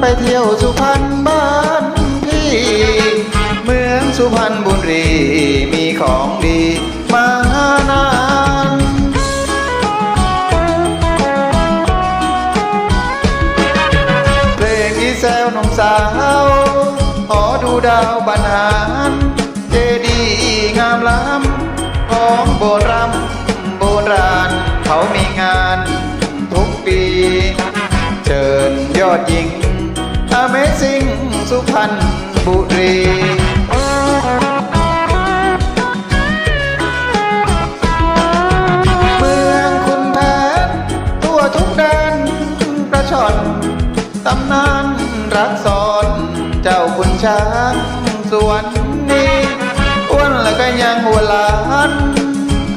ไปเที่ยวสุพรรณบ้านพี่ เมืองสุพรรณบุรีมีของดีมานานเพลงอีแซวนุ่มสาวหอดูดาวบรรหารเจดีย์งามล้ำของโบราณโบราณเขามีงานทุกปีเชิญยอดหญิง Amazing สุพรรณบุรีเมืองคุณแผนทั่วทุกแดนกระชอนตำนานรักสอนเจ้าคุณช้างสวนนี้อ้วนแล้วก็ยังหัวหลาน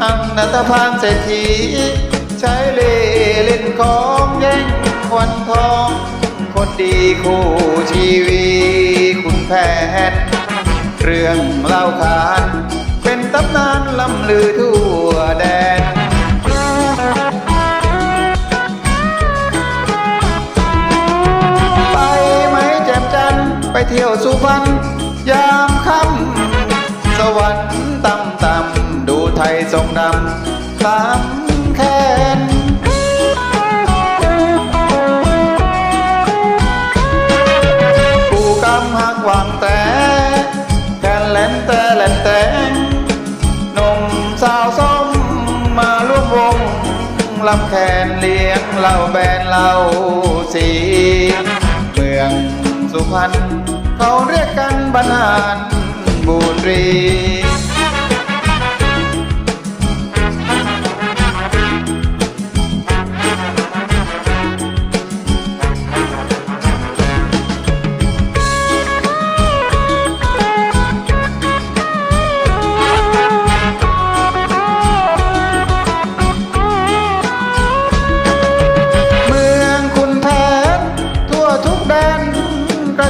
อันนัตพานเศรษฐีใช้เล่ห์เล่นของแย่งวันทอง ดีคู่ชีวีคุณแผนเรื่องเล่าขานเป็นตำนานลำลือทั่วแดนไปไหมแจ่มจันทร์ไปเที่ยวสุพรรณยามค่ำสวรรค์ต่ำต่ำดูไทยทรงดำสามาวส้มมาร่วมวงลำแคนเลี้ยงเหล่าแบนเหล่าสีเมืองสุพรรณเขาเรียกกันบรรหารบุรี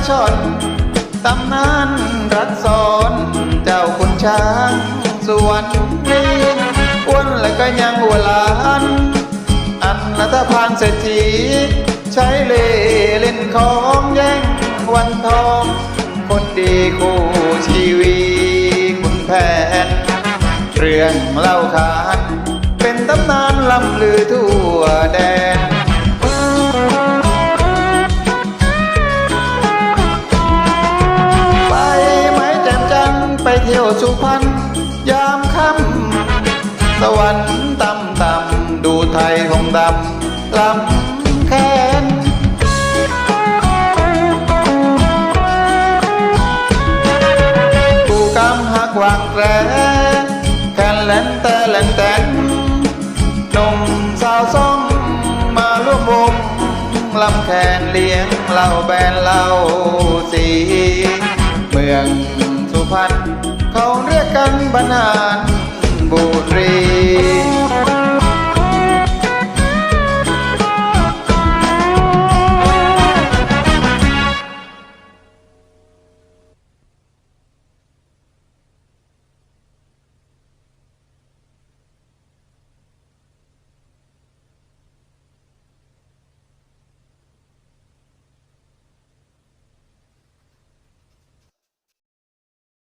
ชนตำนานรักสอนเจ้าคุณช้างสวนนี้อ้วนและก็ยังหัวลานอันนัตพานเศรษฐีใช้เล่เล่นของแย่งวันทอง คนดีคู่ชีวีคุณแผนเรื่องเล่าขานเป็นตำนานลำลือทั่วแดน สวรรค์ต่ำต่ำดูไทยคงดำลำแค้นผู้กำหักวางแรแคนแลนแต่แลนแต่นหนุ่มสาวส้มมาร่วมวงลำแคนเลี้ยงเหล่าแบนเหล่าสีเมืองสุพรรณเขาเรียกกันบรรหาร